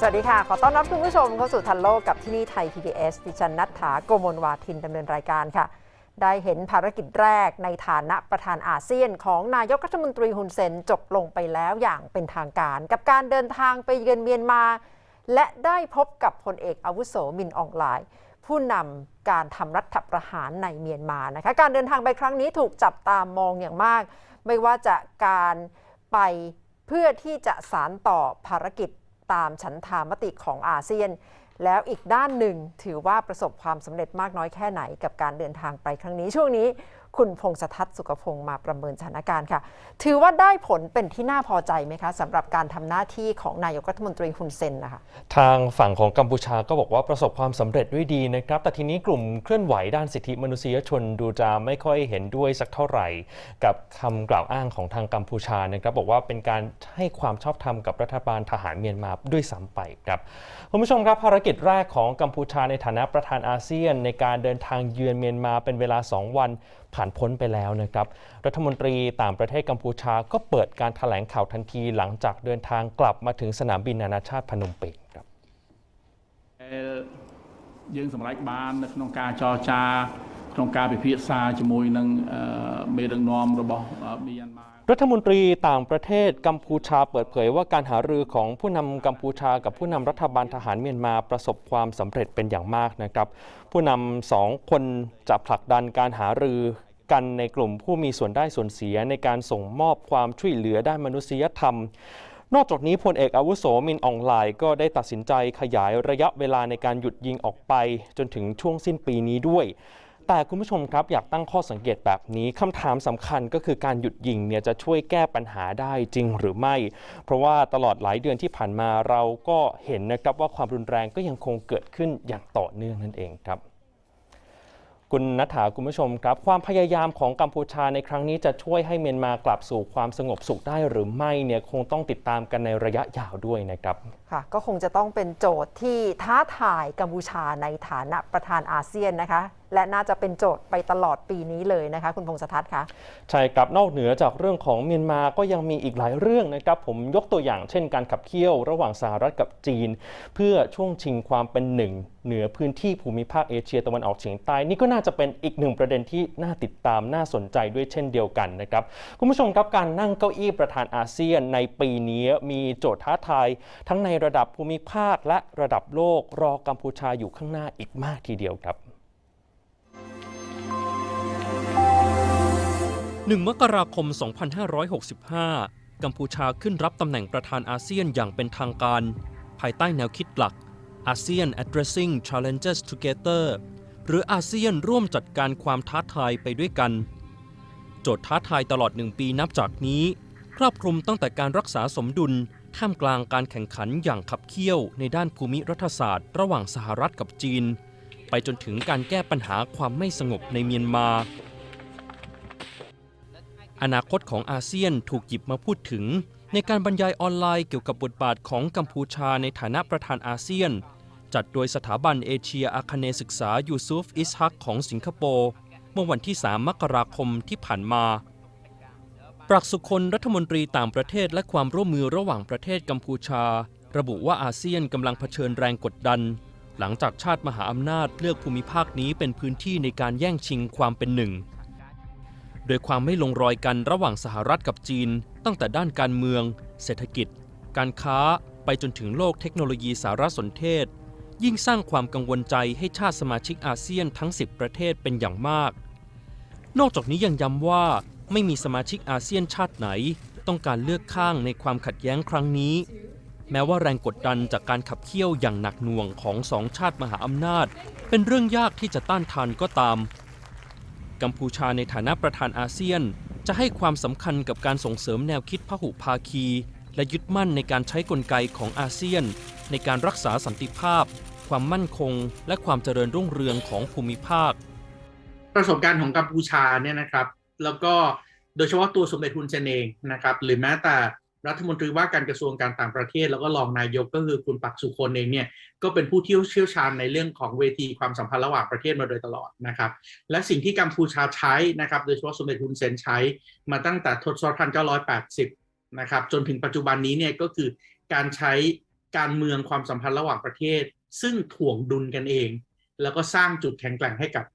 สวัสดีค่ะ ขอต้อนรับคุณผู้ชมเข้าสู่ทันโลกกับที่นี่ไทย PBS ดิฉันนัทธาโกมลวาทินดำเนินรายการค่ะ ได้เห็นภารกิจแรกในฐานะประธานอาเซียน ของนายกรัฐมนตรีฮุนเซนจบลงไปแล้วอย่างเป็นทางการ กับการเดินทางไปเยือนเมียนมา และได้พบกับพลเอกอาวุโสมินอองไลน์ผู้นำการทำรัฐประหารในเมียนมานะคะการเดินทางไปครั้งนี้ถูกจับตามองอย่างมาก ไม่ว่าจะการไปเพื่อที่จะสารต่อภารกิจ ตามฉันทามติของอาเซียน แล้วอีกด้านหนึ่งถือว่าประสบความสำเร็จมากน้อยแค่ไหนกับการเดินทางไปครั้งนี้ช่วงนี้ คุณพงษ์ทัศน์สุขพงศ์มาประเมินสถานการณ์ค่ะ ถือว่าได้ผลเป็นที่น่าพอใจไหมคะสำหรับการทำหน้าที่ของนายกรัฐมนตรีฮุนเซนนะคะทางฝั่งของกัมพูชาก็บอกว่าประสบความสำเร็จด้วยดีนะครับ แต่ทีนี้กลุ่มเคลื่อนไหวด้านสิทธิมนุษยชนดูจะไม่ค่อยเห็นด้วยสักเท่าไหร่ กับคำกล่าวอ้างของทางกัมพูชานะครับ บอกว่าเป็นการให้ความชอบธรรมกับรัฐบาลทหารเมียนมาด้วยซ้ำไปครับคุณผู้ชมครับภารกิจแรกของกัมพูชาในฐานะประธานอาเซียน ในการเดินทางเยือนเมียนมาเป็นเวลา 2 วัน ผ่านพ้นไปแล้วนะครับ รัฐมนตรีต่างประเทศกัมพูชาก็เปิดการถแถลงข่าวทันทีหลังจากเดินทางกลับมาถึงสนามบินนานาชาติพนมเปญครับ ដែលយើងសម្រេចបាននៅក្នុងការចរចាក្នុងការពិភាក្សាជាមួយនឹងអឺមេដឹកនាំរបស់មីយ៉ាន់ម៉ា รัฐมนตรีต่างประเทศกัมพูชาเปิดเผยว่าการหารือของผู้นำกัมพูชากับผู้นำรัฐบาลทหารเมียนมาประสบความสำเร็จเป็นอย่างมากนะครับ ผู้นำสองคนจะผลักดันการหารือ กันในกลุ่มผู้มีส่วนได้ส่วนเสียในการส่งมอบความช่วยเหลือด้านมนุษยธรรม นอกจากนี้พลเอกอาวุโสมินอองไลน์ก็ได้ตัดสินใจขยายระยะเวลาในการหยุดยิงออกไป จนถึงช่วงสิ้นปีนี้ด้วย แต่คุณผู้ชมครับอยากตั้งข้อสังเกตแบบนี้คำถามสำคัญก็คือการหยุดยิงเนี่ยจะช่วยแก้ปัญหาได้จริงหรือไม่ เพราะว่าตลอดหลายเดือนที่ผ่านมาเราก็เห็นนะครับว่าความรุนแรงก็ยังคงเกิดขึ้นอย่างต่อเนื่องนั่นเองครับ คุณนัฐาคุณผู้ชมครับ ความพยายามของกัมพูชาในครั้งนี้จะช่วยให้เมียนมากลับสู่ความสงบสุขได้หรือไม่เนี่ยคงต้องติดตามกันในระยะยาวด้วยนะครับค่ะก็คงจะต้องเป็นโจทย์ที่ท้าทายกัมพูชาในฐานะประธานอาเซียนนะคะและน่าจะเป็นโจทย์ไปตลอดปีนี้เลยนะคะคุณพงษทัศน์คะใช่ครับนอกเหนือจากเรื่องของเมียนมาก็ยังมีอีกหลายเรื่องนะครับผมยกตัวอย่างเช่นการขับเคี่ยวระหว่างสหรัฐกับจีน เพื่อช่วงชิงความเป็นหนึ่งเหนือพื้นที่ภูมิภาคเอเชียตะวันออกเฉียงใต้นี่ก็น่าจะเป็นอีกหนึ่งประเด็นที่น่าติดตามน่าสนใจด้วยเช่นเดียวกันนะครับคุณผู้ชมครับการนั่งเก้าอี้ประธานอาเซียนในปีนี้มีโจทย์ท้าทายทั้งในระดับภูมิภาคและระดับโลกรอกัมพูชาอยู่ข้างหน้าอีกมากทีเดียวครับ 1 มกราคม 2565 กัมพูชาขึ้นรับตำแหน่งประธานอาเซียนอย่างเป็นทางการ ภายใต้แนวคิดหลัก ASEAN Addressing Challenges Together หรืออาเซียนร่วมจัดการความท้าทายไปด้วยกัน โจทย์ท้าทายตลอดหนึ่งปีนับจากนี้ ครอบคลุมตั้งแต่การรักษาสมดุลท่ามกลางการแข่งขันอย่างขับเคี่ยวในด้านภูมิรัฐศาสตร์ ระหว่างสหรัฐกับจีน ไปจนถึงการแก้ปัญหาความไม่สงบในเมียนมา อนาคตของอาเซียนถูกหยิบมาพูดถึง ในการบรรยายออนไลน์เกี่ยวกับบทบาทของกัมพูชาในฐานะประธานอาเซียน จัดโดยสถาบันเอเชียอาคเนศึกษายูซุฟอิสฮักของสิงคโปร์เมื่อวันที่ 3 มกราคมที่ผ่านมา ปรักสุคนรัฐมนตรีต่างประเทศและความร่วมมือระหว่างประเทศกัมพูชา ระบุว่าอาเซียนกำลังเผชิญแรงกดดัน หลังจากชาติมหาอำนาจเลือกภูมิภาคนี้เป็นพื้นที่ในการแย่งชิงความเป็นหนึ่ง โดยความไม่ลงรอยกันระหว่างสหรัฐกับจีน ตั้งแต่ด้านการเมือง เศรษฐกิจ การค้าไปจนถึงโลกเทคโนโลยีสารสนเทศ ยิ่งสร้างความกังวลใจให้ชาติสมาชิกอาเซียนทั้ง 10 ประเทศเป็นอย่างมาก นอกจากนี้ยังย้ำว่าไม่มีสมาชิกอาเซียนชาติไหน ต้องการเลือกข้างในความขัดแย้งครั้งนี้ แม้ว่าแรงกดดันจากการขับเคี่ยวอย่างหนักหน่วงของสองชาติมหาอำนาจ เป็นเรื่องยากที่จะต้านทานก็ตาม กัมพูชาในฐานะประธานอาเซียน จะให้ความสำคัญกับการส่งเสริมแนวคิดพหุภาคี และยึดมั่นในการใช้กลไกของอาเซียน ในการรักษาสันติภาพ ความมั่นคง และความเจริญรุ่งเรืองของภูมิภาค ประสบการณ์ของกัมพูชาเนี่ยนะครับ แล้วก็โดยเฉพาะตัวสมเด็จฮุนเซนเองนะครับหรือแม้แต่ รัฐมนตรีว่าการกระทรวงการต่างประเทศ แล้วก็รองนายกก็คือคุณปักสุคนเองเนี่ยก็เป็นผู้ที่เชี่ยวชาญในเรื่องของเวทีความสัมพันธ์ระหว่างประเทศมาโดยตลอดนะครับ และสิ่งที่กัมพูชาใช้นะครับโดยเฉพาะสมเด็จฮุนเซนใช้มาตั้งแต่ทศวรรษ 1980 นะครับจนถึงปัจจุบันนี้เนี่ยก็คือการใช้การเมืองความสัมพันธ์ระหว่างประเทศ ซึ่งถ่วงดุลกันเอง แล้วก็สร้างจุดแข็งแกร่งให้กับ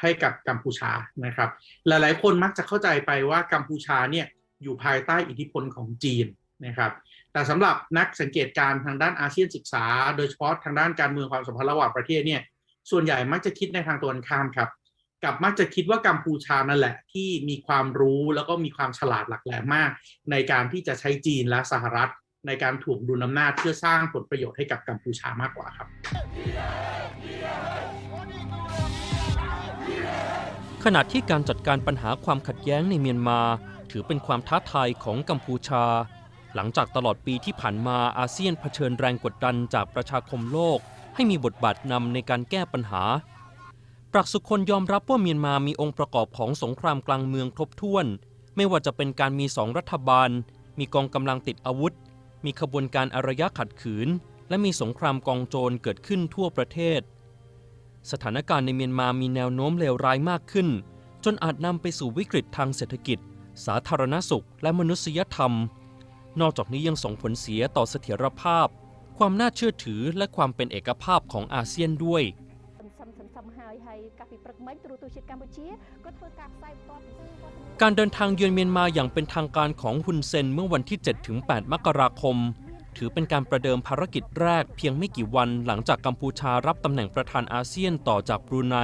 ให้กับกัมพูชานะครับ หลายๆ คนมักจะเข้าใจไปว่ากัมพูชาเนี่ย อยู่ภายใต้อิทธิพลของจีนนะครับ แต่สำหรับนักสังเกตการณ์ทางด้านอาเซียนศึกษา โดยเฉพาะทางด้านการเมืองความสัมพันธ์ระหว่างประเทศเนี่ย ส่วนใหญ่มักจะคิดในทางตรงข้ามครับ กับมักจะคิดว่ากัมพูชานั่นแหละ ที่มีความรู้แล้วก็มีความฉลาดหลักแหลมมาก ในการที่จะใช้จีนและสหรัฐ ในการถ่วงดุลอำนาจเพื่อสร้างผลประโยชน์ให้กับกัมพูชามากกว่าครับ ณะที่การจัดการปัญหาความขัดแย้งในเมียนมา ถือเป็นความท้าทายของกัมพูชา หลังจากตลอดปีที่ผ่านมาอาเซียนเผชิญแรงกดดันจากประชาคมโลก ให้มีบทบาทนำในการแก้ปัญหา ปรักสุคนยอมรับว่าเมียนมามีองค์ประกอบของสงครามกลางเมืองครบถ้วน ไม่ว่าจะเป็นการมีสองรัฐบาล มีกองกำลังติดอาวุธ มีขบวนการอารยะขัดขืน และมีสงครามกองโจรเกิดขึ้นทั่วประเทศ สถานการณ์ในเมียนมามีแนวโน้มเลวร้ายมากขึ้น จนอาจนำไปสู่วิกฤตทางเศรษฐกิจ สาธารณสุข และมนุษยธรรม นอกจากนี้ยังส่งผลเสียต่อเสถียรภาพ ความน่าเชื่อถือและความเป็นเอกภาพของอาเซียนด้วยการเดินทางเยือนเมียนมาอย่างเป็นทางการของฮุนเซนเมื่อวันที่ 7-8 มกราคม ถือเป็นการประเดิมภารกิจแรกเพียงไม่กี่วันหลังจากกัมพูชารับตำแหน่งประธานอาเซียนต่อจากบรูไน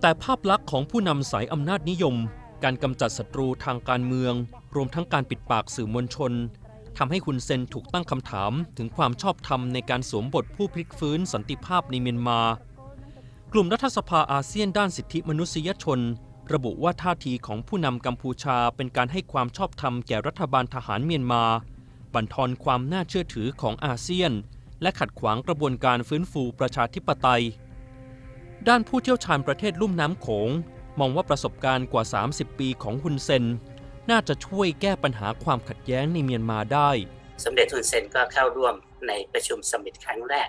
แต่ภาพลักษณ์ของผู้นำสายอำนาจนิยม การกำจัดศัตรูทางการเมือง รวมทั้งการปิดปากสื่อมวลชนทำให้ฮุนเซนถูกตั้งคำถามถึงความชอบธรรมในการสวมบทผู้พลิกฟื้นสันติภาพในเมียนมา กลุ่มรัฐสภาอาเซียนด้านสิทธิมนุษยชน ระบุว่าท่าทีของผู้นำกัมพูชาเป็นการให้ความชอบธรรมแก่รัฐบาลทหารเมียนมา บั่นทอนความน่าเชื่อถือของอาเซียน และขัดขวางกระบวนการฟื้นฟูประชาธิปไตย ด้านผู้เชี่ยวชาญประเทศลุ่มน้ำโขง มองว่าประสบการณ์กว่า 30 ปีของฮุนเซน น่าจะช่วยแก้ปัญหาความขัดแย้งในเมียนมาได้ สมเด็จฮุนเซนก็เข้าร่วมในประชุมสมิตครั้งแรก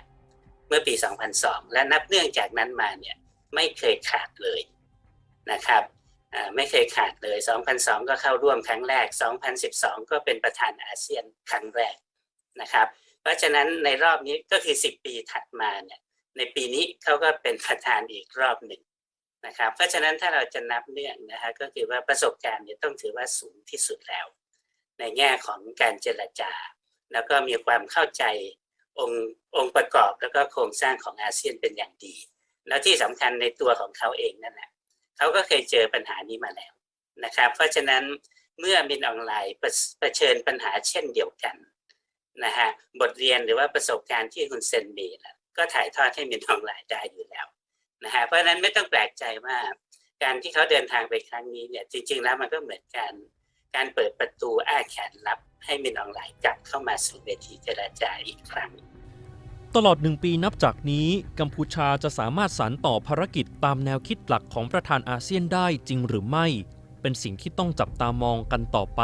เมื่อปี 2002 และนับเนื่องจากนั้นมาเนี่ยไม่เคยขาดเลยนะครับ ไม่เคยขาดเลย 2002 ก็เข้าร่วมครั้งแรก 2012 ก็เป็นประธานอาเซียนครั้งแรกนะครับ เพราะฉะนั้นในรอบนี้ก็คือ 10 ปีถัดมาเนี่ยในปีนี้เขาก็เป็นประธานอีกรอบหนึ่งนะครับ เพราะฉะนั้นถ้าเราจะนับเนื่องนะฮะก็คือว่าประสบการณ์เนี่ยต้องถือว่าสูงที่สุดแล้ว ในแง่ของการเจรจา แล้วก็มีความเข้าใจองค์องค์ประกอบแล้วก็โครงสร้างของอาเซียนเป็นอย่างดี แล้วที่สำคัญในตัวของเขาเองนั่นแหละ เขาก็เคยเจอปัญหานี้มาแล้วนะครับ เพราะฉะนั้นเมื่อมินออนไลน์เผชิญปัญหาเช่นเดียวกันนะฮะบทเรียนหรือว่าประสบการณ์ที่คุณเซนมีนะก็ถ่ายทอดให้มินออนไลน์ได้อยู่แล้วนะฮะเพราะฉะนั้นไม่ต้องแปลกใจว่าการที่เขาเดินทางไปครั้งนี้เนี่ยจริง ๆ แล้วมันก็เหมือนกันการเปิดประตูอ้าแขนรับให้มินออนไลน์กลับเข้ามาสู่เวทีเจรจาอีกครั้ง ตลอดหนึ่งปีนับจากนี้ กัมพูชาจะสามารถสานต่อภารกิจตามแนวคิดหลักของประธานอาเซียนได้จริงหรือไม่ เป็นสิ่งที่ต้องจับตามองกันต่อไป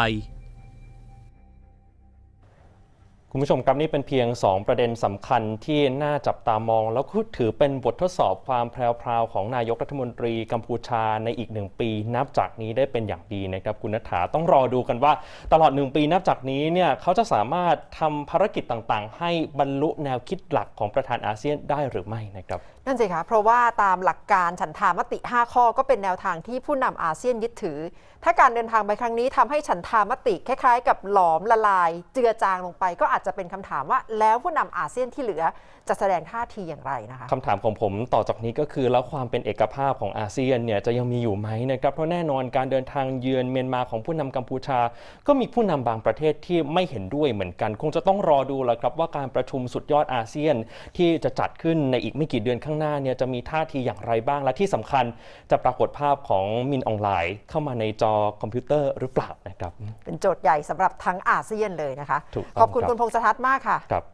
คุณผู้ชมครับนี่เป็นเพียง 2 ประเด็นสำคัญที่น่าจับตามอง แล้วก็ถือเป็นบททดสอบความแพรวๆของนายกรัฐมนตรีกัมพูชาในอีกหนึ่งปี นับจากนี้ได้เป็นอย่างดีนะครับคุณนัฐาต้องรอดูกันว่าตลอดหนึ่งปีนับจากนี้เนี่ยเขาจะสามารถทำภารกิจต่างๆ ให้บรรลุแนวคิดหลักของประธานอาเซียนได้หรือไม่นะครับ นั่นสิคะเพราะว่าตามหลักการฉันทามติ 5 ข้อก็เป็นแนวทางที่ผู้นำอาเซียนยึดถือ ถ้าการเดินทางไปครั้งนี้ทำให้ฉันทามติคล้ายๆ กับหลอมละลาย เจือจางลงไป ก็อาจจะเป็นคำถามว่าแล้วผู้นำอาเซียนที่เหลือจะแสดงท่าทีอย่างไรนะคะคำถามของผมต่อจากนี้ก็คือ แล้วความเป็นเอกภาพของอาเซียนเนี่ยจะยังมีอยู่ไหมนะครับเพราะแน่นอนการเดินทางเยือนเมียนมาของผู้นำกัมพูชา ก็มีผู้นำบางประเทศที่ไม่เห็นด้วยเหมือนกัน คงจะต้องรอดูแหละครับว่าการประชุมสุดยอดอาเซียนที่จะจัดขึ้นในอีกไม่กี่เดือนข้างหน้าเนี่ยจะมีท่าทีอย่างไรบ้าง และที่สำคัญจะปรากฏภาพของมินออนไลน์ เข้ามาในจอคอมพิวเตอร์หรือเปล่านะครับ เป็นโจทย์ใหญ่สำหรับทั้งอาเซียนเลยนะคะถูกต้องขอบคุณครับคุณพงษ์สทัศน์มากค่ะครับ